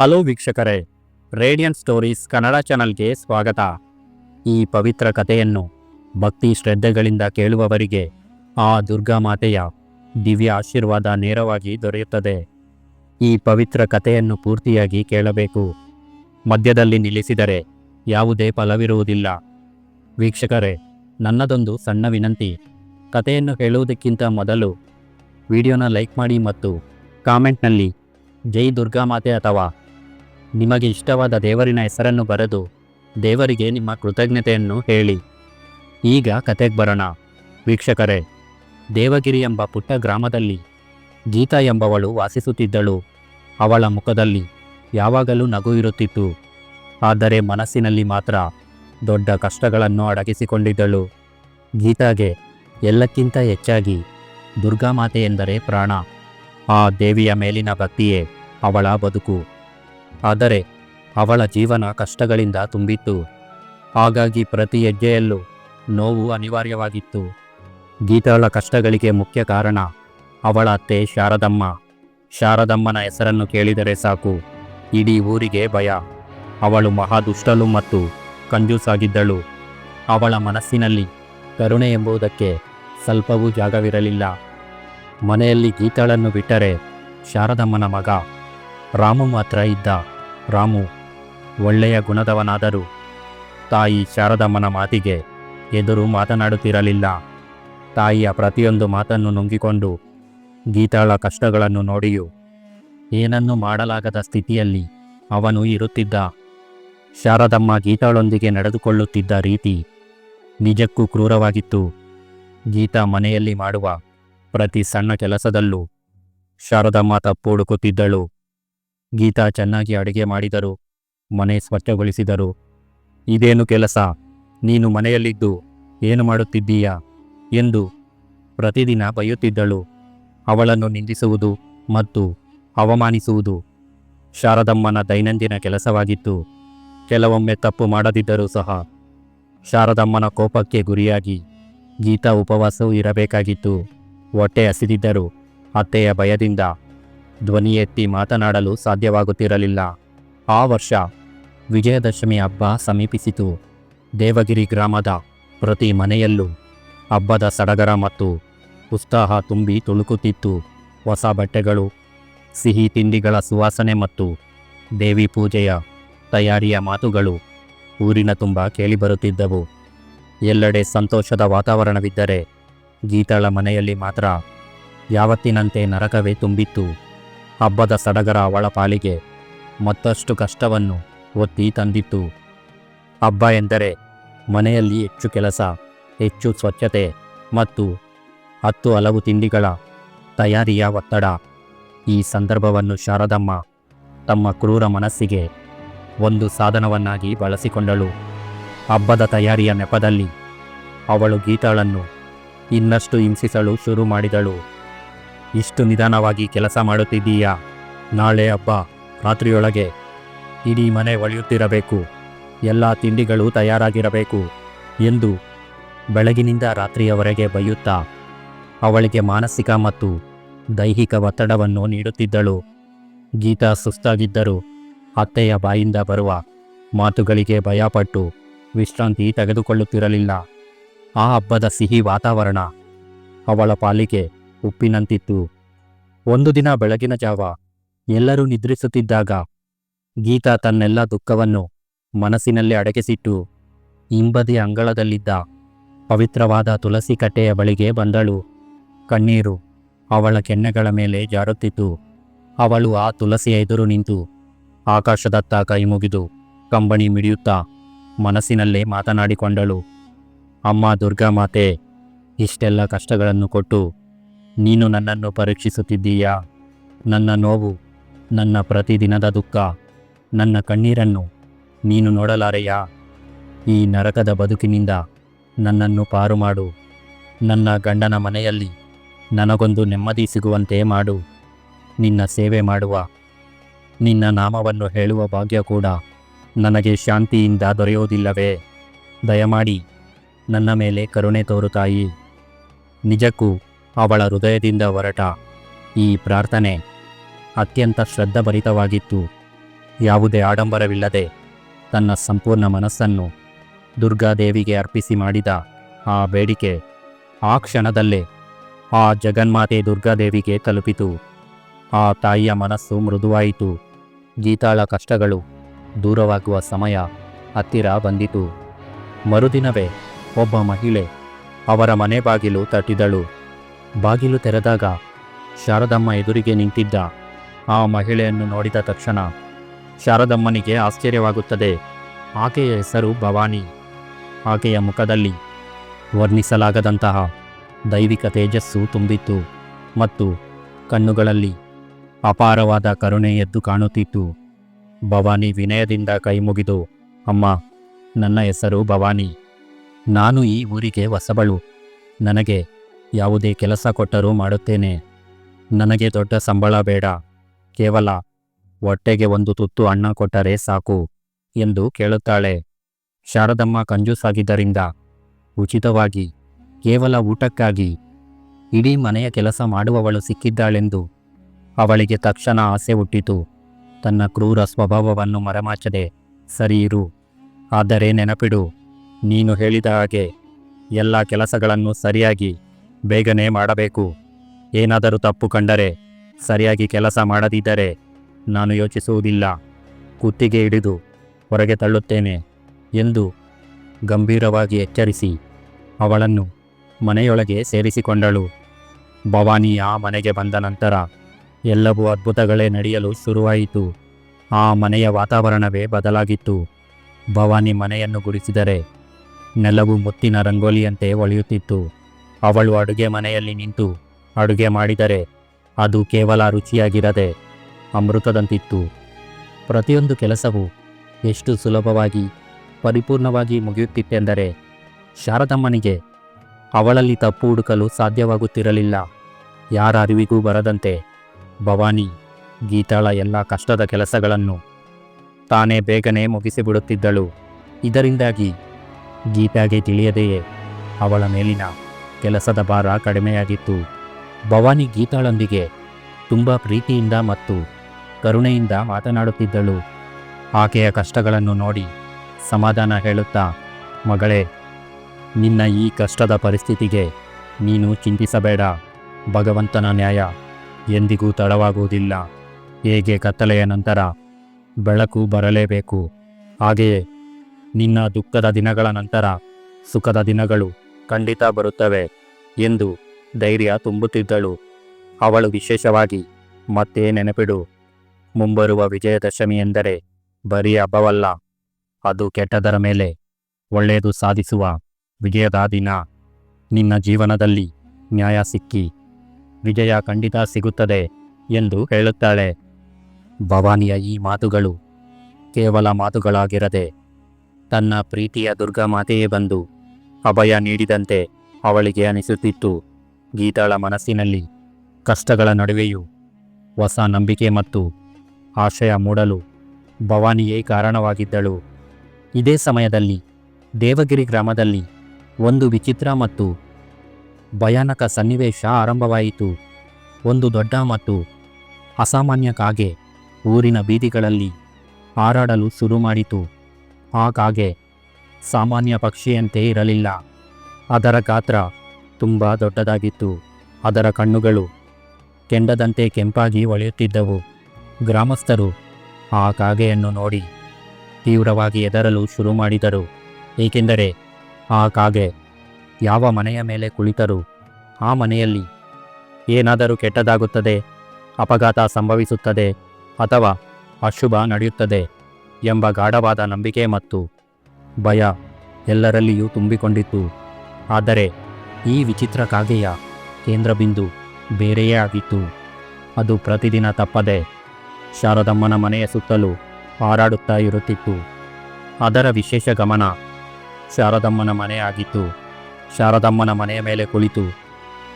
Hello ವೀಕ್ಷಕರೇ, radian stories Kannada ಚಾನಲ್ಗೆ ಸ್ವಾಗತ. ಈ ಪವಿತ್ರ ಕಥೆಯನ್ನು ಭಕ್ತಿ ಶ್ರದ್ಧೆಗಳಿಂದ ಕೇಳುವವರಿಗೆ ಆ ದುರ್ಗಾ ಮಾತೆಯ ದಿವ್ಯ ಆಶೀರ್ವಾದ ನೇರವಾಗಿ ದೊರೆಯುತ್ತದೆ. ಈ ಪವಿತ್ರ ಕಥೆಯನ್ನು ಪೂರ್ತಿಯಾಗಿ ಕೇಳಬೇಕು. ಮಧ್ಯದಲ್ಲಿ ನಿಲ್ಲಿಸಿದರೆ ಯಾವುದೇ ಫಲವಿರುವುದಿಲ್ಲ. ವೀಕ್ಷಕರೇ, ನನ್ನದೊಂದು ಸಣ್ಣ ವಿನಂತಿ. ಕಥೆಯನ್ನು ಹೇಳುವುದಕ್ಕಿಂತ ಮೊದಲು ವಿಡಿಯೋನ ಲೈಕ್ ಮಾಡಿ ಮತ್ತು ಕಾಮೆಂಟ್ನಲ್ಲಿ ಜೈ ದುರ್ಗಾ ಮಾತೆ ಅಥವಾ ನಿಮಗೆ ಇಷ್ಟವಾದ ದೇವರಿನ ಹೆಸರನ್ನು ಬರೆದು ದೇವರಿಗೆ ನಿಮ್ಮ ಕೃತಜ್ಞತೆಯನ್ನು ಹೇಳಿ. ಈಗ ಕತೆಗೆ ಬರೋಣ. ವೀಕ್ಷಕರೇ, ದೇವಗಿರಿ ಎಂಬ ಪುಟ್ಟ ಗ್ರಾಮದಲ್ಲಿ ಗೀತಾ ಎಂಬವಳು ವಾಸಿಸುತ್ತಿದ್ದಳು. ಅವಳ ಮುಖದಲ್ಲಿ ಯಾವಾಗಲೂ ನಗು ಇರುತ್ತಿತ್ತು. ಆದರೆ ಮನಸ್ಸಿನಲ್ಲಿ ಮಾತ್ರ ದೊಡ್ಡ ಕಷ್ಟಗಳನ್ನು ಅಡಗಿಸಿಕೊಂಡಿದ್ದಳು. ಗೀತಾಗೆ ಎಲ್ಲಕ್ಕಿಂತ ಹೆಚ್ಚಾಗಿ ದುರ್ಗಾಮಾತೆ ಎಂದರೆ ಪ್ರಾಣ. ಆ ದೇವಿಯ ಮೇಲಿನ ಭಕ್ತಿಯೇ ಅವಳ ಬದುಕು. ಆದರೆ ಅವಳ ಜೀವನ ಕಷ್ಟಗಳಿಂದ ತುಂಬಿತ್ತು. ಹಾಗಾಗಿ ಪ್ರತಿ ಹೆಜ್ಜೆಯಲ್ಲೂ ನೋವು ಅನಿವಾರ್ಯವಾಗಿತ್ತು. ಗೀತಾಳ ಕಷ್ಟಗಳಿಗೆ ಮುಖ್ಯ ಕಾರಣ ಅವಳ ಅತ್ತೆ ಶಾರದಮ್ಮ. ಶಾರದಮ್ಮನ ಹೆಸರನ್ನು ಕೇಳಿದರೆ ಸಾಕು. ಇಡೀ ಊರಿಗೆ ಭಯ. ಅವಳು ಮಹಾದುಷ್ಟಲು ಮತ್ತು ಕಂಜೂಸಾಗಿದ್ದಳು. ಅವಳ ಮನಸ್ಸಿನಲ್ಲಿ ಕರುಣೆ ಎಂಬುದಕ್ಕೆ ಸ್ವಲ್ಪವೂ ಜಾಗವಿರಲಿಲ್ಲ. ಮನೆಯಲ್ಲಿ ಗೀತಾಳನ್ನು ಬಿಟ್ಟರೆ ಶಾರದಮ್ಮನ ಮಗ ರಾಮು ಮಾತ್ರ ಇದ್ದ. ರಾಮು, ಒಳ್ಳೆಯ ಗುಣದವನಾದರೂ ತಾಯಿ ಶಾರದಮ್ಮನ ಮಾತಿಗೆ ಎದುರು ಮಾತನಾಡುತ್ತಿರಲಿಲ್ಲ. ತಾಯಿಯ ಪ್ರತಿಯೊಂದು ಮಾತನ್ನು ನುಂಗಿಕೊಂಡು ಗೀತಾಳ ಕಷ್ಟಗಳನ್ನು ನೋಡಿಯೂ ಏನನ್ನು ಮಾಡಲಾಗದ ಸ್ಥಿತಿಯಲ್ಲಿ ಅವನು ಇರುತ್ತಿದ್ದ. ಶಾರದಮ್ಮ ಗೀತಾಳೊಂದಿಗೆ ನಡೆದುಕೊಳ್ಳುತ್ತಿದ್ದ ರೀತಿ ನಿಜಕ್ಕೂ ಕ್ರೂರವಾಗಿತ್ತು. ಗೀತಾ ಮನೆಯಲ್ಲಿ ಮಾಡುವ ಪ್ರತಿ ಸಣ್ಣ ಕೆಲಸದಲ್ಲೂ ಶಾರದಮ್ಮ ತಪ್ಪು ಹುಡುಕುತ್ತಿದ್ದಳು. ಗೀತಾ ಚೆನ್ನಾಗಿ ಅಡುಗೆ ಮಾಡಿದರು, ಮನೆ ಸ್ವಚ್ಛಗೊಳಿಸಿದರು. ಇದೇನು ಕೆಲಸ? ನೀನು ಮನೆಯಲ್ಲಿದ್ದು ಏನು ಮಾಡುತ್ತಿದ್ದೀಯಾ? ಎಂದು ಪ್ರತಿದಿನ ಬೈಯುತ್ತಿದ್ದಳು. ಅವಳನ್ನು ನಿಂದಿಸುವುದು ಮತ್ತು ಅವಮಾನಿಸುವುದು ಶಾರದಮ್ಮನ ದೈನಂದಿನ ಕೆಲಸವಾಗಿತ್ತು. ಕೆಲವೊಮ್ಮೆ ತಪ್ಪು ಮಾಡದಿದ್ದರೂ ಸಹ ಶಾರದಮ್ಮನ ಕೋಪಕ್ಕೆ ಗುರಿಯಾಗಿ ಗೀತಾ ಉಪವಾಸವೂ ಇರಬೇಕಾಗಿತ್ತು. ಹೊಟ್ಟೆ ಹಸಿದಿದ್ದರು ಅತ್ತೆಯ ಭಯದಿಂದ ಧ್ವನಿ ಎತ್ತಿ ಮಾತನಾಡಲು ಸಾಧ್ಯವಾಗುತ್ತಿರಲಿಲ್ಲ. ಆ ವರ್ಷ ವಿಜಯದಶಮಿ ಹಬ್ಬ ಸಮೀಪಿಸಿತು. ದೇವಗಿರಿ ಗ್ರಾಮದ ಪ್ರತಿ ಮನೆಯಲ್ಲೂ ಹಬ್ಬದ ಸಡಗರ ಮತ್ತು ಉತ್ಸಾಹ ತುಂಬಿ ತುಳುಕುತ್ತಿತ್ತು. ಹೊಸ ಬಟ್ಟೆಗಳು, ಸಿಹಿ ತಿಂಡಿಗಳ ಸುವಾಸನೆ ಮತ್ತು ದೇವಿ ಪೂಜೆಯ ತಯಾರಿಯ ಮಾತುಗಳು ಊರಿನ ತುಂಬ ಕೇಳಿಬರುತ್ತಿದ್ದವು. ಎಲ್ಲೆಡೆ ಸಂತೋಷದ ವಾತಾವರಣವಿದ್ದರೆ ಗೀತಾಳ ಮನೆಯಲ್ಲಿ ಮಾತ್ರ ಯಾವತ್ತಿನಂತೆ ನರಕವೇ ತುಂಬಿತ್ತು. ಹಬ್ಬದ ಸಡಗರ ಅವಳ ಪಾಲಿಗೆ ಮತ್ತಷ್ಟು ಕಷ್ಟವನ್ನು ಒತ್ತಿ ತಂದಿತ್ತು. ಹಬ್ಬ ಎಂದರೆ ಮನೆಯಲ್ಲಿ ಹೆಚ್ಚು ಕೆಲಸ, ಹೆಚ್ಚು ಸ್ವಚ್ಛತೆ ಮತ್ತು ಹತ್ತು ಹಲವು ತಿಂಡಿಗಳ ತಯಾರಿಯ ಒತ್ತಡ. ಈ ಸಂದರ್ಭವನ್ನು ಶಾರದಮ್ಮ ತಮ್ಮ ಕ್ರೂರ ಮನಸ್ಸಿಗೆ ಒಂದು ಸಾಧನವನ್ನಾಗಿ ಬಳಸಿಕೊಂಡಳು. ಹಬ್ಬದ ತಯಾರಿಯ ನೆಪದಲ್ಲಿ ಅವಳು ಗೀತಾಳನ್ನು ಇನ್ನಷ್ಟು ಹಿಂಸಿಸಲು ಶುರು ಮಾಡಿದಳು. ಇಷ್ಟು ನಿಧಾನವಾಗಿ ಕೆಲಸ ಮಾಡುತ್ತಿದ್ದೀಯಾ? ನಾಳೆ ಹಬ್ಬ, ರಾತ್ರಿಯೊಳಗೆ. ಇಡೀ ಮನೆ ಒಳೆಯುತ್ತಿರಬೇಕು. ಎಲ್ಲ ತಿಂಡಿಗಳು ತಯಾರಾಗಿರಬೇಕು ಎಂದು ಬೆಳಗಿನಿಂದ ರಾತ್ರಿಯವರೆಗೆ ಬೈಯುತ್ತಾ, ಅವಳಿಗೆ ಮಾನಸಿಕ ಮತ್ತು ದೈಹಿಕ ಒತ್ತಡವನ್ನು ನೀಡುತ್ತಿದ್ದಳು. ಗೀತಾ ಸುಸ್ತಾಗಿದ್ದರು ಅತ್ತೆಯ ಬಾಯಿಂದ ಬರುವ ಮಾತುಗಳಿಗೆ ಭಯಪಟ್ಟು ವಿಶ್ರಾಂತಿ ತೆಗೆದುಕೊಳ್ಳುತ್ತಿರಲಿಲ್ಲ. ಆ ಹಬ್ಬದ ಸಿಹಿ ವಾತಾವರಣ ಅವಳ ಪಾಲಿಗೆ ಉಪ್ಪಿನಂತಿತ್ತು. ಒಂದು ದಿನ ಬೆಳಗಿನ ಜಾವ ಎಲ್ಲರೂ ನಿದ್ರಿಸುತ್ತಿದ್ದಾಗ ಗೀತಾ ತನ್ನೆಲ್ಲ ದುಃಖವನ್ನು ಮನಸ್ಸಿನಲ್ಲಿ ಅಡಗಿಸಿಟ್ಟು ಹಿಂಬದಿ ಅಂಗಳದಲ್ಲಿದ್ದ ಪವಿತ್ರವಾದ ತುಳಸಿ ಕಟ್ಟೆಯ ಬಳಿಗೆ ಬಂದಳು. ಕಣ್ಣೀರು ಅವಳ ಕೆನ್ನೆಗಳ ಮೇಲೆ ಜಾರುತ್ತಿತ್ತು. ಅವಳು ಆ ತುಳಸಿಯ ಎದುರು ನಿಂತು ಆಕಾಶದತ್ತ ಕೈ ಮುಗಿದು ಕಂಬನಿ ಮಿಡಿಯುತ್ತಾ ಮನಸ್ಸಿನಲ್ಲೇ ಮಾತನಾಡಿಕೊಂಡಳು. ಅಮ್ಮ ದುರ್ಗಾಮಾತೆ ಇಷ್ಟೆಲ್ಲ ಕಷ್ಟಗಳನ್ನು ಕೊಟ್ಟು ನೀನು ನನ್ನನ್ನು ಪರೀಕ್ಷಿಸುತ್ತಿದ್ದೀಯಾ? ನನ್ನ ನೋವು, ನನ್ನ ಪ್ರತಿದಿನದ ದುಃಖ, ನನ್ನ ಕಣ್ಣೀರನ್ನು ನೀನು ನೋಡಲಾರೆಯಾ? ಈ ನರಕದ ಬದುಕಿನಿಂದ ನನ್ನನ್ನು ಪಾರು ಮಾಡು ನನ್ನ ಗಂಡನ ಮನೆಯಲ್ಲಿ ನನಗೊಂದು ನೆಮ್ಮದಿ ಸಿಗುವಂತೆ ಮಾಡು. ನಿನ್ನ ಸೇವೆ ಮಾಡುವ, ನಿನ್ನ ನಾಮವನ್ನು ಹೇಳುವ ಭಾಗ್ಯ ಕೂಡ ನನಗೆ ಶಾಂತಿಯಿಂದ ದೊರೆಯುವುದಿಲ್ಲವೇ? ದಯಮಾಡಿ ನನ್ನ ಮೇಲೆ ಕರುಣೆ ತೋರುತ್ತಾಯಿ ತಾಯಿ. ನಿಜಕ್ಕೂ ಅವಳ ಹೃದಯದಿಂದ ಹೊರಟ. ಈ ಪ್ರಾರ್ಥನೆ ಅತ್ಯಂತ ಶ್ರದ್ಧಾಭರಿತವಾಗಿತ್ತು. ಯಾವುದೇ ಆಡಂಬರವಿಲ್ಲದೆ ತನ್ನ ಸಂಪೂರ್ಣ ಮನಸ್ಸನ್ನು ದುರ್ಗಾದೇವಿಗೆ ಅರ್ಪಿಸಿ ಮಾಡಿದ ಆ ಬೇಡಿಕೆ ಆ ಕ್ಷಣದಲ್ಲೇ ಆ ಜಗನ್ಮಾತೆ ದುರ್ಗಾದೇವಿಗೆ ತಲುಪಿತು. ಆ ತಾಯಿಯ ಮನಸ್ಸು ಮೃದುವಾಯಿತು. ಗೀತಾಳ ಕಷ್ಟಗಳು ದೂರವಾಗುವ ಸಮಯ ಹತ್ತಿರ ಬಂದಿತು. ಮರುದಿನವೇ ಒಬ್ಬ ಮಹಿಳೆ ಅವರ ಮನೆ ಬಾಗಿಲು ತಟ್ಟಿದಳು. ಬಾಗಿಲು ತೆರೆದಾಗ ಶಾರದಮ್ಮ ಎದುರಿಗೆ ನಿಂತಿದ್ದ ಆ ಮಹಿಳೆಯನ್ನು ನೋಡಿದ ತಕ್ಷಣ ಶಾರದಮ್ಮನಿಗೆ ಆಶ್ಚರ್ಯವಾಗುತ್ತದೆ. ಆಕೆಯ ಹೆಸರು ಭವಾನಿ. ಆಕೆಯ ಮುಖದಲ್ಲಿ ವರ್ಣಿಸಲಾಗದಂತಹ ದೈವಿಕ ತೇಜಸ್ಸು ತುಂಬಿತ್ತು ಮತ್ತು ಕಣ್ಣುಗಳಲ್ಲಿ ಅಪಾರವಾದ ಕರುಣೆ ಎದ್ದು ಕಾಣುತ್ತಿತ್ತು. ಭವಾನಿ ವಿನಯದಿಂದ ಕೈಮುಗಿದು, ಅಮ್ಮ, ನನ್ನ ಹೆಸರು ಭವಾನಿ. ನಾನು ಈ ಊರಿಗೆ ಹೊಸಬಳು. ನನಗೆ ಯಾವುದೇ ಕೆಲಸ ಕೊಟ್ಟರೂ ಮಾಡುತ್ತೇನೆ. ನನಗೆ ದೊಡ್ಡ ಸಂಬಳ ಬೇಡ. ಕೇವಲ ಹೊಟ್ಟೆಗೆ ಒಂದು ತುತ್ತು ಅಣ್ಣ ಕೊಟ್ಟರೆ ಸಾಕು ಎಂದು ಕೇಳುತ್ತಾಳೆ. ಶಾರದಮ್ಮ ಕಂಜೂಸಾಗಿದ್ದರಿಂದ ಉಚಿತವಾಗಿ, ಕೇವಲ ಊಟಕ್ಕಾಗಿ ಇಡೀ ಮನೆಯ ಕೆಲಸ ಮಾಡುವವಳು ಸಿಕ್ಕಿದ್ದಾಳೆಂದು ಅವಳಿಗೆ ತಕ್ಷಣ ಆಸೆ ಹುಟ್ಟಿತು. ತನ್ನ ಕ್ರೂರ ಸ್ವಭಾವವನ್ನು ಮರೆಮಾಚದೆ, ಸರಿ ಇರು, ಆದರೆ ನೆನಪಿಡು, ನೀನು ಹೇಳಿದ ಹಾಗೆ ಎಲ್ಲ ಕೆಲಸಗಳನ್ನು ಸರಿಯಾಗಿ ಬೇಗನೆ ಮಾಡಬೇಕು. ಏನಾದರೂ ತಪ್ಪು ಕಂಡರೆ, ಸರಿಯಾಗಿ ಕೆಲಸ ಮಾಡದಿದ್ದರೆ ನಾನು ಯೋಚಿಸುವುದಿಲ್ಲ. ಕುತ್ತಿಗೆ ಹಿಡಿದು ಹೊರಗೆ ತಳ್ಳುತ್ತೇನೆ ಎಂದು ಗಂಭೀರವಾಗಿ ಎಚ್ಚರಿಸಿ ಅವಳನ್ನು ಮನೆಯೊಳಗೆ ಸೇರಿಸಿಕೊಂಡಳು. ಭವಾನಿ ಆ ಮನೆಗೆ ಬಂದ ನಂತರ ಎಲ್ಲವೂ ಅದ್ಭುತಗಳೇ ನಡೆಯಲು ಶುರುವಾಯಿತು. ಆ ಮನೆಯ ವಾತಾವರಣವೇ ಬದಲಾಗಿತ್ತು. ಭವಾನಿ ಮನೆಯನ್ನು ಗುಡಿಸಿದರೆ ನೆಲವು ಮುತ್ತಿನ ರಂಗೋಲಿಯಂತೆ ಒಳೆಯುತ್ತಿತ್ತು. ಅವಳು ಅಡುಗೆ ಮನೆಯಲ್ಲಿ ನಿಂತು ಅಡುಗೆ ಮಾಡಿದರೆ ಅದು ಕೇವಲ ರುಚಿಯಾಗಿರದೆ ಅಮೃತದಂತಿತ್ತು. ಪ್ರತಿಯೊಂದು ಕೆಲಸವು ಎಷ್ಟು ಸುಲಭವಾಗಿ, ಪರಿಪೂರ್ಣವಾಗಿ ಮುಗಿಯುತ್ತಿತ್ತೆಂದರೆ ಶಾರದಮ್ಮನಿಗೆ ಅವಳಲ್ಲಿ ತಪ್ಪು ಹುಡುಕಲು ಸಾಧ್ಯವಾಗುತ್ತಿರಲಿಲ್ಲ. ಯಾರ ಅರಿವಿಗೂ ಬರದಂತೆ ಭವಾನಿ ಗೀತಾಳ ಎಲ್ಲ ಕಷ್ಟದ ಕೆಲಸಗಳನ್ನು ತಾನೇ ಬೇಗನೆ ಮುಗಿಸಿಬಿಡುತ್ತಿದ್ದಳು. ಇದರಿಂದಾಗಿ ಗೀತಾಗೆ ತಿಳಿಯದೆಯೇ ಅವಳ ಮೇಲಿನ ಕೆಲಸದ ಭಾರ ಕಡಿಮೆಯಾಗಿತ್ತು. ಭವಾನಿ ಗೀತಾಳೊಂದಿಗೆ ತುಂಬ ಪ್ರೀತಿಯಿಂದ ಮತ್ತು ಕರುಣೆಯಿಂದ ಮಾತನಾಡುತ್ತಿದ್ದಳು. ಆಕೆಯ ಕಷ್ಟಗಳನ್ನು ನೋಡಿ ಸಮಾಧಾನ ಹೇಳುತ್ತಾ, ಮಗಳೇ, ನಿನ್ನ ಈ ಕಷ್ಟದ ಪರಿಸ್ಥಿತಿಗೆ ನೀನು ಚಿಂತಿಸಬೇಡ. ಭಗವಂತನ ನ್ಯಾಯ ಎಂದಿಗೂ ತಡವಾಗುವುದಿಲ್ಲ. ಹೇಗೆ ಕತ್ತಲೆಯ ನಂತರ ಬೆಳಕು ಬರಲೇಬೇಕು. ಹಾಗೆಯೇ ನಿನ್ನ ದುಃಖದ ದಿನಗಳ ನಂತರ ಸುಖದ ದಿನಗಳು ಖಂಡಿತ ಬರುತ್ತವೆ ಎಂದು ಧೈರ್ಯ ತುಂಬುತ್ತಿದ್ದಳು. ಅವಳು ವಿಶೇಷವಾಗಿ, ಮತ್ತೆ ನೆನಪಿಡು, ಮುಂಬರುವ ವಿಜಯದಶಮಿ ಎಂದರೆ ಬರೀ ಹಬ್ಬವಲ್ಲ, ಅದು ಕೆಟ್ಟದರ ಮೇಲೆ ಒಳ್ಳೆಯದು ಸಾಧಿಸುವ ವಿಜಯದ ದಿನ. ನಿನ್ನ ಜೀವನದಲ್ಲಿ ನ್ಯಾಯ ಸಿಕ್ಕಿ, ವಿಜಯ ಖಂಡಿತ ಸಿಗುತ್ತದೆ ಎಂದು ಹೇಳುತ್ತಾಳೆ. ಭವಾನಿಯ ಈ ಮಾತುಗಳು ಕೇವಲ ಮಾತುಗಳಾಗಿರದೆ, ತನ್ನ ಪ್ರೀತಿಯ ದುರ್ಗಾ ಮಾತೆಯೇ ಬಂದು ಅಭಯ ನೀಡಿದಂತೆ ಅವಳಿಗೆ ಅನಿಸುತ್ತಿತ್ತು. ಗೀತಾಳ ಮನಸ್ಸಿನಲ್ಲಿ ಕಷ್ಟಗಳ ನಡುವೆಯೂ ಹೊಸ ನಂಬಿಕೆ ಮತ್ತು ಆಶಯ ಮೂಡಲು ಭವಾನಿಯೇ ಕಾರಣವಾಗಿದ್ದಳು. ಇದೇ ಸಮಯದಲ್ಲಿ ದೇವಗಿರಿ ಗ್ರಾಮದಲ್ಲಿ ಒಂದು ವಿಚಿತ್ರ ಮತ್ತು ಭಯಾನಕ ಸನ್ನಿವೇಶ ಆರಂಭವಾಯಿತು. ಒಂದು ದೊಡ್ಡ ಮತ್ತು ಅಸಾಮಾನ್ಯ ಕಾಗೆ ಊರಿನ ಬೀದಿಗಳಲ್ಲಿ ಹಾರಾಡಲು ಶುರು ಮಾಡಿತು ಆ ಕಾಗೆ ಸಾಮಾನ್ಯ ಪಕ್ಷಿಯಂತೆ ಇರಲಿಲ್ಲ. ಅದರ ಗಾತ್ರ ತುಂಬ ದೊಡ್ಡದಾಗಿತ್ತು. ಅದರ ಕಣ್ಣುಗಳು ಕೆಂಡದಂತೆ ಕೆಂಪಾಗಿ ಹೊಳೆಯುತ್ತಿದ್ದವು ಗ್ರಾಮಸ್ಥರು ಆ ಕಾಗೆಯನ್ನು ನೋಡಿ ತೀವ್ರವಾಗಿ ಎದರಲು ಶುರು ಮಾಡಿದರು. ಏಕೆಂದರೆ ಆ ಕಾಗೆ ಯಾವ ಮನೆಯ ಮೇಲೆ ಕುಳಿತರೂ, ಆ ಮನೆಯಲ್ಲಿ ಏನಾದರೂ ಕೆಟ್ಟದಾಗುತ್ತದೆ, ಅಪಘಾತ ಸಂಭವಿಸುತ್ತದೆ ಅಥವಾ ಅಶುಭ ನಡೆಯುತ್ತದೆ ಎಂಬ ಗಾಢವಾದ ನಂಬಿಕೆ ಮತ್ತು ಭಯ ಎಲ್ಲರಲ್ಲಿಯೂ ತುಂಬಿಕೊಂಡಿತ್ತು. ಆದರೆ ಈ ವಿಚಿತ್ರ ಕಾಗೆಯ ಕೇಂದ್ರಬಿಂದು ಬೇರೆಯೇ ಆಗಿತ್ತು. ಅದು ಪ್ರತಿದಿನ ತಪ್ಪದೆ ಶಾರದಮ್ಮನ ಮನೆಯ ಸುತ್ತಲೂ ಹಾರಾಡುತ್ತಾ ಇರುತ್ತಿತ್ತು. ಅದರ ವಿಶೇಷ ಗಮನ ಶಾರದಮ್ಮನ ಮನೆ ಆಗಿತ್ತು. ಶಾರದಮ್ಮನ ಮನೆಯ ಮೇಲೆ ಕುಳಿತು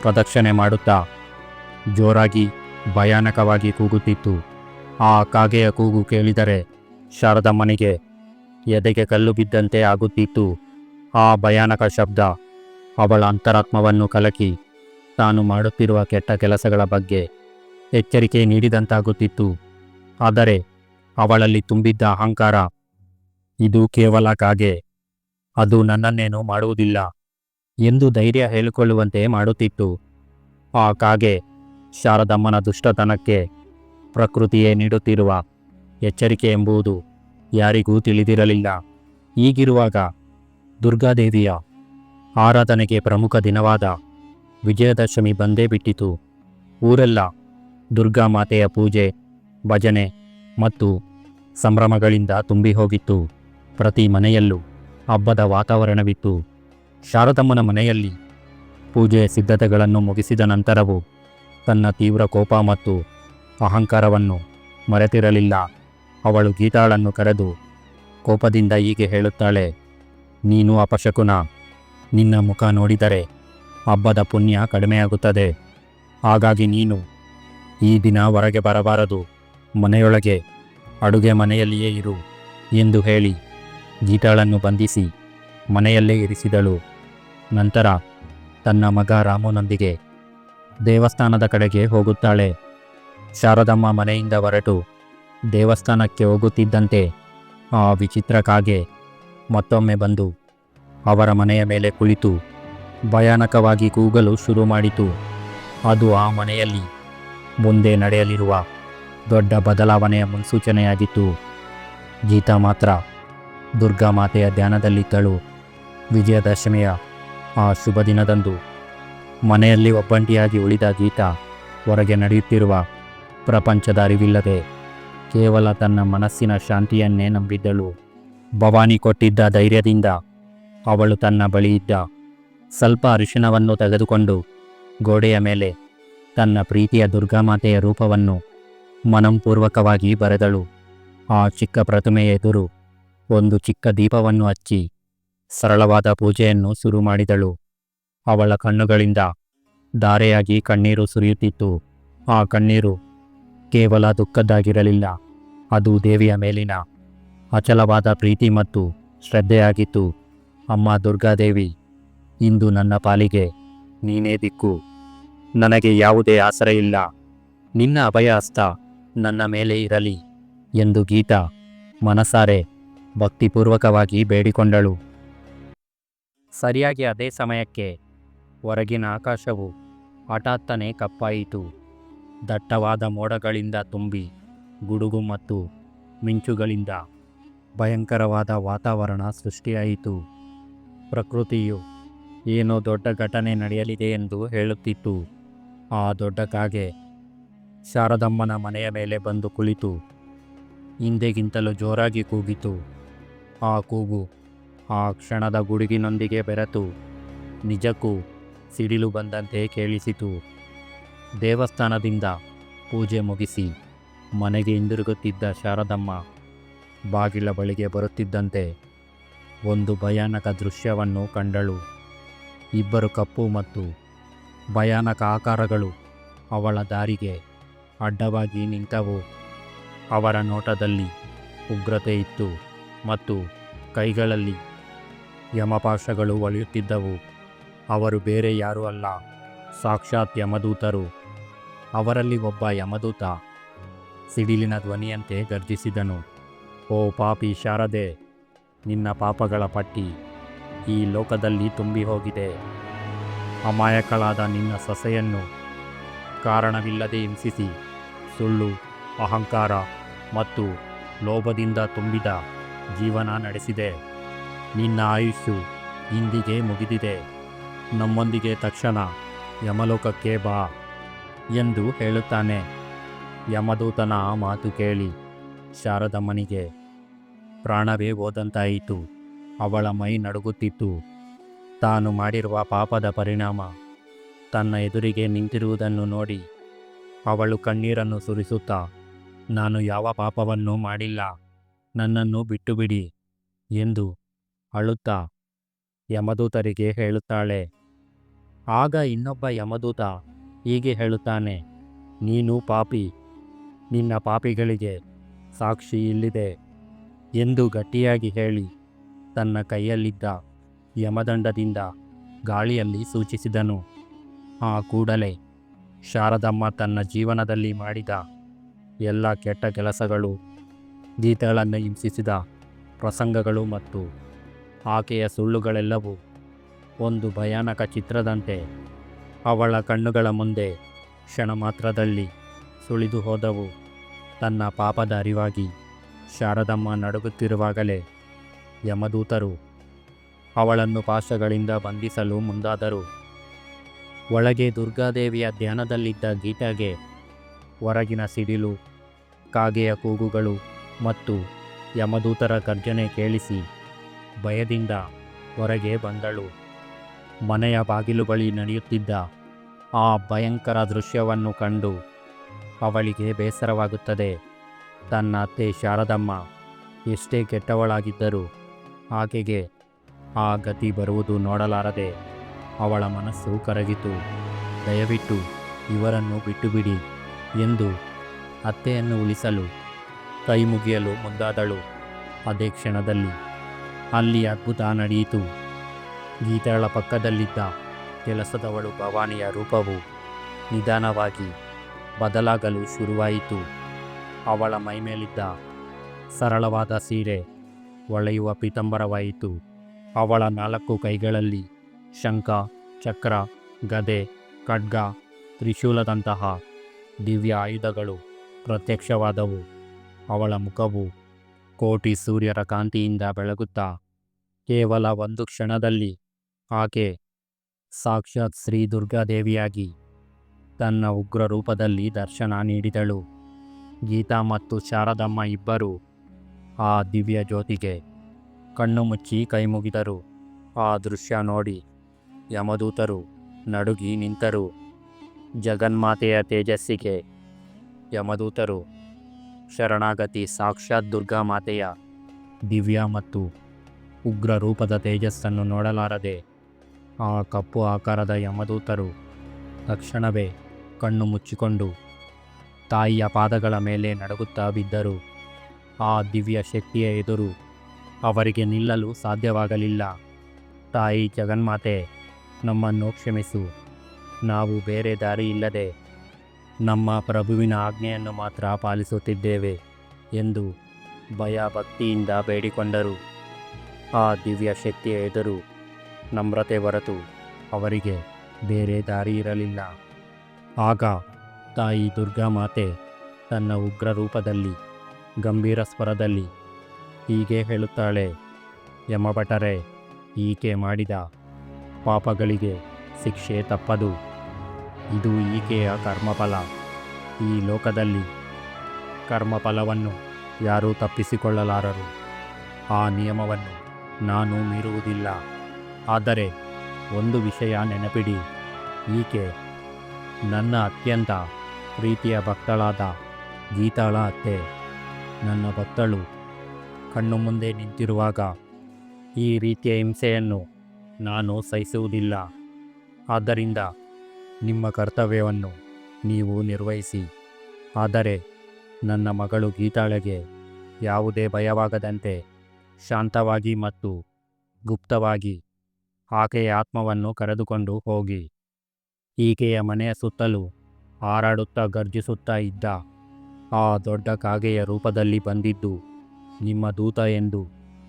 ಪ್ರದಕ್ಷಿಣೆ ಮಾಡುತ್ತಾ ಜೋರಾಗಿ ಭಯಾನಕವಾಗಿ ಕೂಗುತ್ತಿತ್ತು. ಆ ಕಾಗೆಯ ಕೂಗು ಕೇಳಿದರೆ ಶಾರದಮ್ಮನಿಗೆ ಎದೆಗೆ ಕಲ್ಲು ಬಿದ್ದಂತೆ ಆಗುತ್ತಿತ್ತು. ಆ ಭಯಾನಕ ಶಬ್ದ. ಅವಳ ಅಂತರಾತ್ಮವನ್ನು ಕಲಕಿ. ತಾನು ಮಾಡುತ್ತಿರುವ ಕೆಟ್ಟ ಕೆಲಸಗಳ ಬಗ್ಗೆ ಎಚ್ಚರಿಕೆ ನೀಡಿದಂತಾಗುತ್ತಿತ್ತು. ಆದರೆ ಅವಳಲ್ಲಿ ತುಂಬಿದ್ದ ಅಹಂಕಾರ. ಇದು ಕೇವಲ ಕಾಗೆ. ಅದು ನನ್ನನ್ನೇನು ಮಾಡುವುದಿಲ್ಲ. ಎಂದು ಧೈರ್ಯ ಹೇಳಿಕೊಳ್ಳುವಂತೆ ಮಾಡುತ್ತಿತ್ತು. ಆ ಕಾಗೆ ಶಾರದಮ್ಮನ ದುಷ್ಟತನಕ್ಕೆ ಪ್ರಕೃತಿಯೇ ನೀಡುತ್ತಿರುವ ಎಚ್ಚರಿಕೆ ಎಂಬುದು ಯಾರಿಗೂ ತಿಳಿದಿರಲಿಲ್ಲ. ಈಗಿರುವಾಗ ದುರ್ಗಾದೇವಿಯ ಆರಾಧನೆಗೆ ಪ್ರಮುಖ ದಿನವಾದ ವಿಜಯದಶಮಿ ಬಂದೇ ಬಿಟ್ಟಿತು. ಊರೆಲ್ಲ ದುರ್ಗಾ ಮಾತೆಯ ಪೂಜೆ, ಭಜನೆ ಮತ್ತು ಸಂಭ್ರಮಗಳಿಂದ ತುಂಬಿ ಹೋಗಿತ್ತು. ಪ್ರತಿ ಮನೆಯಲ್ಲೂ ಹಬ್ಬದ ವಾತಾವರಣವಿತ್ತು. ಶಾರದಮ್ಮನ ಮನೆಯಲ್ಲಿ ಪೂಜೆಯ ಸಿದ್ಧತೆಗಳನ್ನು ಮುಗಿಸಿದ ನಂತರವೂ ತನ್ನ ತೀವ್ರ ಕೋಪ ಮತ್ತು ಅಹಂಕಾರವನ್ನು ಮರೆತಿರಲಿಲ್ಲ. ಅವಳು ಗೀತಾಳನ್ನು ಕರೆದು ಕೋಪದಿಂದ ಹೀಗೆ ಹೇಳುತ್ತಾಳೆ, ನೀನು ಅಪಶಕುನ ನಿನ್ನ ಮುಖ ನೋಡಿದರೆ ಹಬ್ಬದ ಪುಣ್ಯ ಕಡಿಮೆಯಾಗುತ್ತದೆ. ಹಾಗಾಗಿ ನೀನು ಈ ದಿನ ಹೊರಗೆ ಬರಬಾರದು. ಮನೆಯೊಳಗೆ ಅಡುಗೆ ಮನೆಯಲ್ಲಿಯೇ ಇರು ಎಂದು ಹೇಳಿ ಗೀತಾಳನ್ನು ಬಂಧಿಸಿ ಮನೆಯಲ್ಲೇ ಇರಿಸಿದಳು. ನಂತರ ತನ್ನ ಮಗ ರಾಮನೊಂದಿಗೆ ದೇವಸ್ಥಾನದ ಕಡೆಗೆ ಹೋಗುತ್ತಾಳೆ. ಶಾರದಮ್ಮ ಮನೆಯಿಂದ ಹೊರಟು ದೇವಸ್ಥಾನಕ್ಕೆ ಹೋಗುತ್ತಿದ್ದಂತೆ ಆ ವಿಚಿತ್ರ ಕಾಗೆ ಮತ್ತೊಮ್ಮೆ ಬಂದು ಅವರ ಮನೆಯ ಮೇಲೆ ಕುಳಿತು ಭಯಾನಕವಾಗಿ ಕೂಗಲು ಶುರು ಮಾಡಿತು. ಅದು ಆ ಮನೆಯಲ್ಲಿ ಮುಂದೆ ನಡೆಯಲಿರುವ ದೊಡ್ಡ ಬದಲಾವಣೆಯ ಮುನ್ಸೂಚನೆಯಾಗಿತ್ತು. ಗೀತಾ ಮಾತ್ರ ದುರ್ಗಾ ಮಾತೆಯ ಧ್ಯಾನದಲ್ಲಿದ್ದಳು ವಿಜಯದಶಮಿಯ ಆ ಶುಭ ದಿನದಂದು ಮನೆಯಲ್ಲಿ ಒಬ್ಬಂಟಿಯಾಗಿ ಉಳಿದ ಗೀತಾ ಹೊರಗೆ ನಡೆಯುತ್ತಿರುವ ಪ್ರಪಂಚದ ಅರಿವಿಲ್ಲದೆ ಕೇವಲ ತನ್ನ ಮನಸ್ಸಿನ ಶಾಂತಿಯನ್ನೇ ನಂಬಿದ್ದಳು. ಭವಾನಿ ಕೊಟ್ಟಿದ್ದ ಧೈರ್ಯದಿಂದ ಅವಳು ತನ್ನ ಬಳಿಯಿದ್ದ ಸ್ವಲ್ಪ ಅರಿಶಿನವನ್ನು ತೆಗೆದುಕೊಂಡು ಗೋಡೆಯ ಮೇಲೆ ತನ್ನ ಪ್ರೀತಿಯ ದುರ್ಗಾಮಾತೆಯ ರೂಪವನ್ನು ಮನಂಪೂರ್ವಕವಾಗಿ ಬರೆದಳು. ಆ ಚಿಕ್ಕ ಪ್ರತಿಮೆಯ ಎದುರು ಒಂದು ಚಿಕ್ಕ ದೀಪವನ್ನು ಹಚ್ಚಿ ಸರಳವಾದ ಪೂಜೆಯನ್ನು ಶುರು ಮಾಡಿದಳು. ಅವಳ ಕಣ್ಣುಗಳಿಂದ ಧಾರೆಯಾಗಿ ಕಣ್ಣೀರು ಸುರಿಯುತ್ತಿತ್ತು. ಆ ಕಣ್ಣೀರು ಕೇವಲ ದುಃಖದ್ದಾಗಿರಲಿಲ್ಲ. ಅದು ದೇವಿಯ ಮೇಲಿನ ಅಚಲವಾದ ಪ್ರೀತಿ ಮತ್ತು ಶ್ರದ್ಧೆಯಾಗಿತ್ತು. ಅಮ್ಮ ದುರ್ಗಾದೇವಿ, ಇಂದು ನನ್ನ ಪಾಲಿಗೆ ನೀನೇ ದಿಕ್ಕು. ನನಗೆ ಯಾವುದೇ ಆಸರೆ ಇಲ್ಲ. ನಿನ್ನ ಅಭಯ ಹಸ್ತ ನನ್ನ ಮೇಲೆ ಇರಲಿ ಎಂದು ಗೀತಾ ಮನಸಾರೆ ಭಕ್ತಿಪೂರ್ವಕವಾಗಿ ಬೇಡಿಕೊಂಡಳು. ಸರಿಯಾಗಿ ಅದೇ ಸಮಯಕ್ಕೆ ಹೊರಗಿನ ಆಕಾಶವು ಹಠಾತ್ತನೆ ಕಪ್ಪಾಯಿತು. ದಟ್ಟವಾದ ಮೋಡಗಳಿಂದ ತುಂಬಿ, ಗುಡುಗು ಮತ್ತು ಮಿಂಚುಗಳಿಂದ ಭಯಂಕರವಾದ ವಾತಾವರಣ ಸೃಷ್ಟಿಯಾಯಿತು. ಪ್ರಕೃತಿಯು ಏನೋ ದೊಡ್ಡ ಘಟನೆ ನಡೆಯಲಿದೆ ಎಂದು ಹೇಳುತ್ತಿತ್ತು. ಆ ದೊಡ್ಡ ಕಾಗೆ ಶಾರದಮ್ಮನ ಮನೆಯ ಮೇಲೆ ಬಂದು ಕುಳಿತು, ಹಿಂದೆಗಿಂತಲೂ ಜೋರಾಗಿ ಕೂಗಿತು. ಆ ಕೂಗು ಆ ಕ್ಷಣದ ಗುಡುಗಿನೊಂದಿಗೆ ಬೆರೆತು, ನಿಜಕ್ಕೂ ಸಿಡಿಲು ಬಂದಂತೆ ಕೇಳಿಸಿತು. ದೇವಸ್ಥಾನದಿಂದ ಪೂಜೆ ಮುಗಿಸಿ ಮನೆಗೆ ಹಿಂದಿರುಗುತ್ತಿದ್ದ ಶಾರದಮ್ಮ ಬಾಗಿಲ ಬಳಿಗೆ ಬರುತ್ತಿದ್ದಂತೆ ಒಂದು ಭಯಾನಕ ದೃಶ್ಯವನ್ನು ಕಂಡಳು. ಇಬ್ಬರು ಕಪ್ಪು ಮತ್ತು ಭಯಾನಕ ಆಕಾರಗಳು ಅವಳ ದಾರಿಗೆ ಅಡ್ಡವಾಗಿ ನಿಂತವು. ಅವರ ನೋಟದಲ್ಲಿ ಉಗ್ರತೆ ಇತ್ತು ಮತ್ತು ಕೈಗಳಲ್ಲಿ ಯಮಪಾಶಗಳು ಒಳೆಯುತ್ತಿದ್ದವು ಅವರು ಬೇರೆ ಯಾರೂ ಅಲ್ಲ, ಸಾಕ್ಷಾತ್ ಯಮದೂತರು. ಅವರಲ್ಲಿ ಒಬ್ಬ ಯಮದೂತ ಸಿಡಿಲಿನ ಧ್ವನಿಯಂತೆ ಗರ್ಜಿಸಿದನು, ಓ ಪಾಪಿ ಶಾರದೆ, ನಿನ್ನ ಪಾಪಗಳ ಪಟ್ಟಿ ಈ ಲೋಕದಲ್ಲಿ ತುಂಬಿ ಹೋಗಿದೆ ಅಮಾಯಕಳಾದ ನಿನ್ನ ಸೊಸೆಯನ್ನು ಕಾರಣವಿಲ್ಲದೆ ಹಿಂಸಿಸಿ, ಸುಳ್ಳು, ಅಹಂಕಾರ ಮತ್ತು ಲೋಭದಿಂದ ತುಂಬಿದ ಜೀವನ ನಡೆಸಿದೆ. ನಿನ್ನ ಆಯುಸ್ಸು ಇಂದಿಗೆ ಮುಗಿದಿದೆ. ನಮ್ಮೊಂದಿಗೆ ತಕ್ಷಣ ಯಮಲೋಕಕ್ಕೆ ಬಾ. ಎಂದು ಹೇಳುತ್ತಾನೆ. ಯಮದೂತನ ಆ ಮಾತು ಕೇಳಿ ಶಾರದಮ್ಮನಿಗೆ, ಪ್ರಾಣವೇ ಹೋದಂತಾಯಿತು, ಅವಳ ಮೈ ನಡುಗುತ್ತಿತ್ತು. ತಾನು ಮಾಡಿರುವ ಪಾಪದ ಪರಿಣಾಮ, ತನ್ನ ಎದುರಿಗೆ ನಿಂತಿರುವುದನ್ನು ನೋಡಿ ಅವಳು ಕಣ್ಣೀರನ್ನು ಸುರಿಸುತ್ತಾ, ನಾನು ಯಾವ ಪಾಪವನ್ನೂ ಮಾಡಿಲ್ಲ, ನನ್ನನ್ನು ಬಿಟ್ಟುಬಿಡಿ ಎಂದು ಅಳುತ್ತಾ ಯಮದೂತರಿಗೆ ಹೇಳುತ್ತಾಳೆ. ಆಗ ಇನ್ನೊಬ್ಬ ಯಮದೂತ ಹೀಗೆ ಹೇಳುತ್ತಾನೆ, ನೀನು ಪಾಪಿ, ನಿನ್ನ ಪಾಪಿಗಳಿಗೆ ಸಾಕ್ಷಿ ಇಲ್ಲಿದೆ ಎಂದು ಗಟ್ಟಿಯಾಗಿ ಹೇಳಿ ತನ್ನ ಕೈಯಲ್ಲಿದ್ದ ಯಮದಂಡದಿಂದ ಗಾಳಿಯಲ್ಲಿ ಸೂಚಿಸಿದನು. ಆ ಕೂಡಲೇ ಶಾರದಮ್ಮ ತನ್ನ ಜೀವನದಲ್ಲಿ ಮಾಡಿದ ಎಲ್ಲ ಕೆಟ್ಟ ಕೆಲಸಗಳು, ಗೀತೆಗಳನ್ನು ಹಿಂಸಿಸಿದ ಪ್ರಸಂಗಗಳು ಮತ್ತು ಆಕೆಯ ಸುಳ್ಳುಗಳೆಲ್ಲವೂ ಒಂದು ಭಯಾನಕ ಚಿತ್ರದಂತೆ ಅವಳ ಕಣ್ಣುಗಳ ಮುಂದೆ ಕ್ಷಣ ಮಾತ್ರದಲ್ಲಿ ಸುಳಿದು ಹೋದವು. ತನ್ನ ಪಾಪದ ಅರಿವಾಗಿ ಶಾರದಮ್ಮ ನಡುಗುತ್ತಿರುವಾಗಲೇ ಯಮದೂತರು ಅವಳನ್ನು ಪಾಶಗಳಿಂದ ಬಂಧಿಸಲು ಮುಂದಾದರು. ಒಳಗೆ ದುರ್ಗಾದೇವಿಯ ಧ್ಯಾನದಲ್ಲಿದ್ದ ಗೀತಾಗೆ ಹೊರಗಿನ ಸಿಡಿಲು, ಕಾಗೆಯ ಕೂಗುಗಳು ಮತ್ತು ಯಮದೂತರ ಗರ್ಜನೆ ಕೇಳಿಸಿ ಭಯದಿಂದ ಹೊರಗೆ ಬಂದಳು. ಮನೆಯ ಬಾಗಿಲು ಬಳಿ ನಡೆಯುತ್ತಿದ್ದ ಆ ಭಯಂಕರ ದೃಶ್ಯವನ್ನು ಕಂಡು ಅವಳಿಗೆ ಬೇಸರವಾಗುತ್ತದೆ. ತನ್ನ ಅತ್ತೆ ಶಾರದಮ್ಮ ಎಷ್ಟೇ ಕೆಟ್ಟವಳಾಗಿದ್ದರೂ ಆಕೆಗೆ ಆ ಗತಿ ಬರುವುದು ನೋಡಲಾರದೆ ಅವಳ ಮನಸ್ಸು ಕರಗಿತು. ದಯವಿಟ್ಟು ಇವರನ್ನು ಬಿಟ್ಟುಬಿಡಿ ಎಂದು ಅತ್ತೆಯನ್ನು ಉಳಿಸಲು ಕೈ ಮುಗಿಯಲು ಮುಂದಾದಳು. ಅದೇ ಕ್ಷಣದಲ್ಲಿ ಅಲ್ಲಿ ಅದ್ಭುತ ನಡೆಯಿತು. ಗೀತಾಳ ಪಕ್ಕದಲ್ಲಿದ್ದ ಕೆಲಸದವಳು ಭವಾನಿಯ ರೂಪವು ನಿಧಾನವಾಗಿ ಬದಲಾಗಲು ಶುರುವಾಯಿತು. ಅವಳ ಮೈಮೇಲಿದ್ದ ಸರಳವಾದ ಸೀರೆ ಹೊಳೆಯುವ ಪಿತಂಬರವಾಯಿತು. ಅವಳ ನಾಲ್ಕು ಕೈಗಳಲ್ಲಿ ಶಂಖ, ಚಕ್ರ, ಗದೆ, ಖಡ್ಗ, ತ್ರಿಶೂಲದಂತಹ ದಿವ್ಯ ಆಯುಧಗಳು ಪ್ರತ್ಯಕ್ಷವಾದವು. ಅವಳ ಮುಖವು ಕೋಟಿ ಸೂರ್ಯರ ಕಾಂತಿಯಿಂದ ಬೆಳಗುತ್ತಾ ಕೇವಲ ಒಂದು ಕ್ಷಣದಲ್ಲಿ ಆಕೆ ಸಾಕ್ಷಾತ್ ಶ್ರೀ ದುರ್ಗಾದೇವಿಯಾಗಿ ತನ್ನ ಉಗ್ರ ರೂಪದಲ್ಲಿ ದರ್ಶನ ನೀಡಿದಳು. ಗೀತಾ ಮತ್ತು ಶಾರದಮ್ಮ ಇಬ್ಬರು ಆ ದಿವ್ಯ ಜ್ಯೋತಿಗೆ ಕಣ್ಣು ಮುಚ್ಚಿ ಕೈಮುಗಿದರು. ಆ ದೃಶ್ಯ ನೋಡಿ ಯಮದೂತರು ನಡುಗಿ ನಿಂತರು. ಜಗನ್ಮಾತೆಯ ತೇಜಸ್ಸಿಗೆ ಯಮದೂತರು ಶರಣಾಗತಿ. ಸಾಕ್ಷಾತ್ ದುರ್ಗಾ ಮಾತೆಯ ದಿವ್ಯ ಮತ್ತು ಉಗ್ರ ರೂಪದ ತೇಜಸ್ಸನ್ನು ನೋಡಲಾರದೆ ಆ ಕಪ್ಪು ಆಕಾರದ ಯಮದೂತರು ತಕ್ಷಣವೇ ಕಣ್ಣು ಮುಚ್ಚಿಕೊಂಡು ತಾಯಿಯ ಪಾದಗಳ ಮೇಲೆ ನಡಗುತ್ತಾ ಬಿದ್ದರು. ಆ ದಿವ್ಯ ಶಕ್ತಿಯ ಎದುರು ಅವರಿಗೆ ನಿಲ್ಲಲು ಸಾಧ್ಯವಾಗಲಿಲ್ಲ. ತಾಯಿ ಜಗನ್ಮಾತೆ, ನಮ್ಮನ್ನು ಕ್ಷಮಿಸು. ನಾವು ಬೇರೆ ದಾರಿ ಇಲ್ಲದೆ ನಮ್ಮ ಪ್ರಭುವಿನ ಆಜ್ಞೆಯನ್ನು ಮಾತ್ರ ಪಾಲಿಸುತ್ತಿದ್ದೇವೆ ಎಂದು ಭಯ ಭಕ್ತಿಯಿಂದ ಬೇಡಿಕೊಂಡರು. ಆ ದಿವ್ಯ ಶಕ್ತಿಯ ಎದುರು ನಮ್ರತೆ ಹೊರತು ಅವರಿಗೆ ಬೇರೆ ದಾರಿ ಇರಲಿಲ್ಲ. ಆಗ ತಾಯಿ ದುರ್ಗಾ ಮಾತೆ ತನ್ನ ಉಗ್ರ ರೂಪದಲ್ಲಿ, ಗಂಭೀರ ಸ್ವರದಲ್ಲಿ ಹೀಗೆ ಹೇಳುತ್ತಾಳೆ, ಯಮಭಟರೆ, ಈಕೆ ಮಾಡಿದ ಪಾಪಗಳಿಗೆ ಶಿಕ್ಷೆ ತಪ್ಪದು. ಇದು ಈಕೆಯ ಕರ್ಮಫಲ. ಈ ಲೋಕದಲ್ಲಿ ಕರ್ಮಫಲವನ್ನು ಯಾರೂ ತಪ್ಪಿಸಿಕೊಳ್ಳಲಾರರು. ಆ ನಿಯಮವನ್ನು ನಾನು ಮೀರುವುದಿಲ್ಲ. ಆದರೆ ಒಂದು ವಿಷಯ ನೆನಪಿಡಿ. ಈಕೆ ನನ್ನ ಅತ್ಯಂತ ಪ್ರೀತಿಯ ಭಕ್ತಳಾದ ಗೀತಾಳ ಅತ್ತೆ. ನನ್ನ ಭಕ್ತಳು ಕಣ್ಣು ಮುಂದೆ ನಿಂತಿರುವಾಗ ಈ ರೀತಿಯ ಹಿಂಸೆಯನ್ನು ನಾನು ಸಹಿಸುವುದಿಲ್ಲ. ಆದ್ದರಿಂದ ನಿಮ್ಮ ಕರ್ತವ್ಯವನ್ನು ನೀವು ನಿರ್ವಹಿಸಿ. ಆದರೆ ನನ್ನ ಮಗಳು ಗೀತಾಳೆಗೆ ಯಾವುದೇ ಭಯವಾಗದಂತೆ ಶಾಂತವಾಗಿ ಮತ್ತು ಗುಪ್ತವಾಗಿ ಆಕೆಯ ಆತ್ಮವನ್ನು ಕರೆದುಕೊಂಡು ಹೋಗಿ. ಈಕೆಯ ಮನೆಯ ಸುತ್ತಲೂ ಹಾರಾಡುತ್ತಾ ಗರ್ಜಿಸುತ್ತಾ ಇದ್ದ. ಆ ದೊಡ್ಡ ಕಾಗೆಯ ರೂಪದಲ್ಲಿ ಬಂದಿದ್ದು, ನಿಮ್ಮ ದೂತ ಎಂದು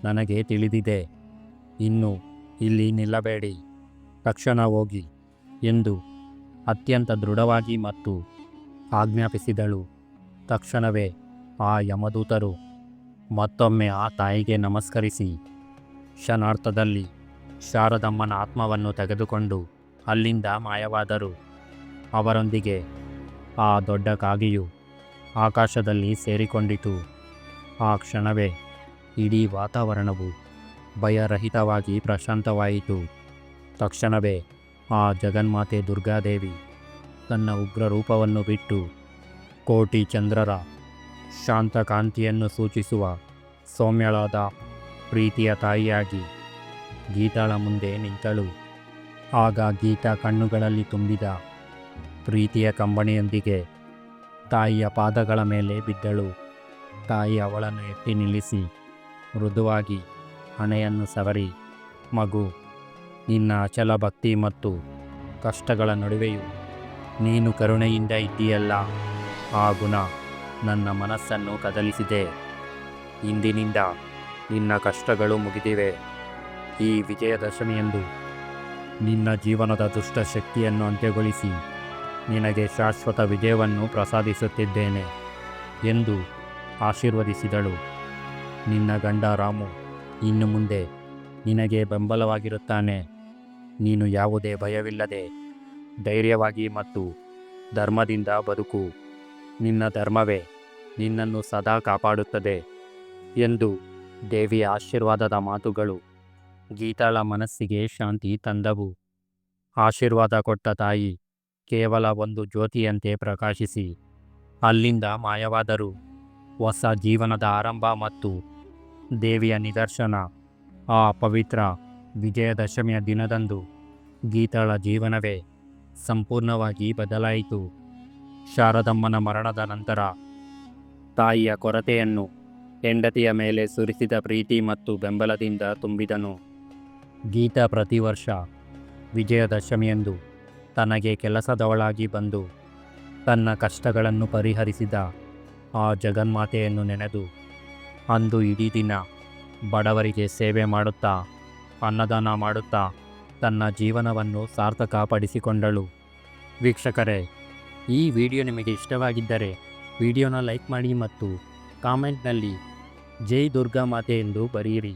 ನನಗೆ ತಿಳಿದಿದೆ. ಇನ್ನು ಇಲ್ಲಿ ನಿಲ್ಲಬೇಡಿ. ತಕ್ಷಣ ಹೋಗಿ ಎಂದು ಅತ್ಯಂತ ದೃಢವಾಗಿ ಮತ್ತು ಆಜ್ಞಾಪಿಸಿದಳು. ತಕ್ಷಣವೇ ಆ ಯಮದೂತರು ಮತ್ತೊಮ್ಮೆ ಆ ತಾಯಿಗೆ ನಮಸ್ಕರಿಸಿ ಕ್ಷಣಾರ್ಥದಲ್ಲಿ ಶಾರದಮ್ಮನ ಆತ್ಮವನ್ನು ತೆಗೆದುಕೊಂಡು ಅಲ್ಲಿಂದ ಮಾಯವಾದರು. ಅವರೊಂದಿಗೆ ಆ ದೊಡ್ಡ ಕಾಗೆಯು ಆಕಾಶದಲ್ಲಿ ಸೇರಿಕೊಂಡಿತು. ಆ ಕ್ಷಣವೇ ಇಡೀ ವಾತಾವರಣವು ಭಯರಹಿತವಾಗಿ ಪ್ರಶಾಂತವಾಯಿತು. ತಕ್ಷಣವೇ ಆ ಜಗನ್ಮಾತೆ ದುರ್ಗಾದೇವಿ ತನ್ನ ಉಗ್ರ ರೂಪವನ್ನು ಬಿಟ್ಟು ಕೋಟಿ ಚಂದ್ರರ ಶಾಂತಕಾಂತಿಯನ್ನು ಸೂಚಿಸುವ ಸೌಮ್ಯಳಾದ ಪ್ರೀತಿಯ ತಾಯಿಯಾಗಿ ಗೀತಾಳ ಮುಂದೆ ನಿಂತಳು. ಆಗ ಗೀತಾ ಕಣ್ಣುಗಳಲ್ಲಿ ತುಂಬಿದ ಪ್ರೀತಿಯ ಕಂಬಣಿಯೊಂದಿಗೆ ತಾಯಿಯ ಪಾದಗಳ ಮೇಲೆ ಬಿದ್ದಳು. ತಾಯಿ ಅವಳನ್ನು ಎತ್ತಿ ನಿಲ್ಲಿಸಿ ಮೃದುವಾಗಿ ಹಣೆಯನ್ನು ಸವರಿ, ಮಗು, ನಿನ್ನ ಅಚಲ ಭಕ್ತಿ ಮತ್ತು ಕಷ್ಟಗಳ ನಡುವೆಯೂ ನೀನು ಕರುಣೆಯಿಂದ ಇದ್ದೀಯಲ್ಲ. ಆ ಗುಣ ನನ್ನ ಮನಸ್ಸನ್ನು ಕದಲಿಸಿದೆ. ಇಂದಿನಿಂದ ನಿನ್ನ ಕಷ್ಟಗಳು ಮುಗಿದಿವೆ. ಈ ವಿಜಯದಶಮಿಯಂದು ನಿನ್ನ ಜೀವನದ ದುಷ್ಟ ಶಕ್ತಿಯನ್ನು ಅಂತ್ಯಗೊಳಿಸಿ ನಿನಗೆ ಶಾಶ್ವತ ವಿಜಯವನ್ನು ಪ್ರಸಾದಿಸುತ್ತಿದ್ದೇನೆ ಎಂದು ಆಶೀರ್ವದಿಸಿದಳು. ನಿನ್ನ ಗಂಡ ರಾಮು ಇನ್ನು ಮುಂದೆ ನಿನಗೆ ಬೆಂಬಲವಾಗಿರುತ್ತಾನೆ. ನೀನು ಯಾವುದೇ ಭಯವಿಲ್ಲದೆ ಧೈರ್ಯವಾಗಿ ಮತ್ತು ಧರ್ಮದಿಂದ ಬದುಕು. ನಿನ್ನ ಧರ್ಮವೇ ನಿನ್ನನ್ನು ಸದಾ ಕಾಪಾಡುತ್ತದೆ ಎಂದು ದೇವಿಯ ಆಶೀರ್ವಾದದ ಮಾತುಗಳು ಗೀತಾಳ ಮನಸ್ಸಿಗೆ ಶಾಂತಿ ತಂದವು. ಆಶೀರ್ವಾದ ಕೊಟ್ಟ ತಾಯಿ, ಕೇವಲ ಒಂದು ಜ್ಯೋತಿಯಂತೆ ಪ್ರಕಾಶಿಸಿ. ಅಲ್ಲಿಂದ ಮಾಯವಾದರು. ಹೊಸ ಜೀವನದ ಆರಂಭ ಮತ್ತು ದೇವಿಯ ನಿದರ್ಶನ. ಆ ಪವಿತ್ರ ವಿಜಯದಶಮಿಯ ದಿನದಂದು ಗೀತಾಳ ಜೀವನವೇ ಸಂಪೂರ್ಣವಾಗಿ ಬದಲಾಯಿತು. ಶಾರದಮ್ಮನ ಮರಣದ ನಂತರ ತಾಯಿಯ ಕೊರತೆಯನ್ನು ಹೆಂಡತಿಯ ಮೇಲೆ ಸುರಿಸಿದ ಪ್ರೀತಿ ಮತ್ತು ಬೆಂಬಲದಿಂದ ತುಂಬಿದನು. ಗೀತಾ ಪ್ರತಿ ವರ್ಷ ವಿಜಯದಶಮಿಯಂದು ತನಗೆ ಕೆಲಸದವಳಾಗಿ ಬಂದು ತನ್ನ ಕಷ್ಟಗಳನ್ನು ಪರಿಹರಿಸಿದ ಆ ಜಗನ್ಮಾತೆಯನ್ನು ನೆನೆದು ಅಂದು ಇಡೀ ದಿನ ಬಡವರಿಗೆ ಸೇವೆ ಮಾಡುತ್ತಾ, ಅನ್ನದಾನ ಮಾಡುತ್ತಾ ತನ್ನ ಜೀವನವನ್ನು ಸಾರ್ಥಕಪಡಿಸಿಕೊಂಡಳು. ವೀಕ್ಷಕರೇ, ಈ ವಿಡಿಯೋ ನಿಮಗೆ ಇಷ್ಟವಾಗಿದ್ದರೆ ವಿಡಿಯೋನ ಲೈಕ್ ಮಾಡಿ ಮತ್ತು ಕಾಮೆಂಟ್ನಲ್ಲಿ ಜೈ ದುರ್ಗಾ ಮಾತೆ ಎಂದು ಬರೆಯಿರಿ.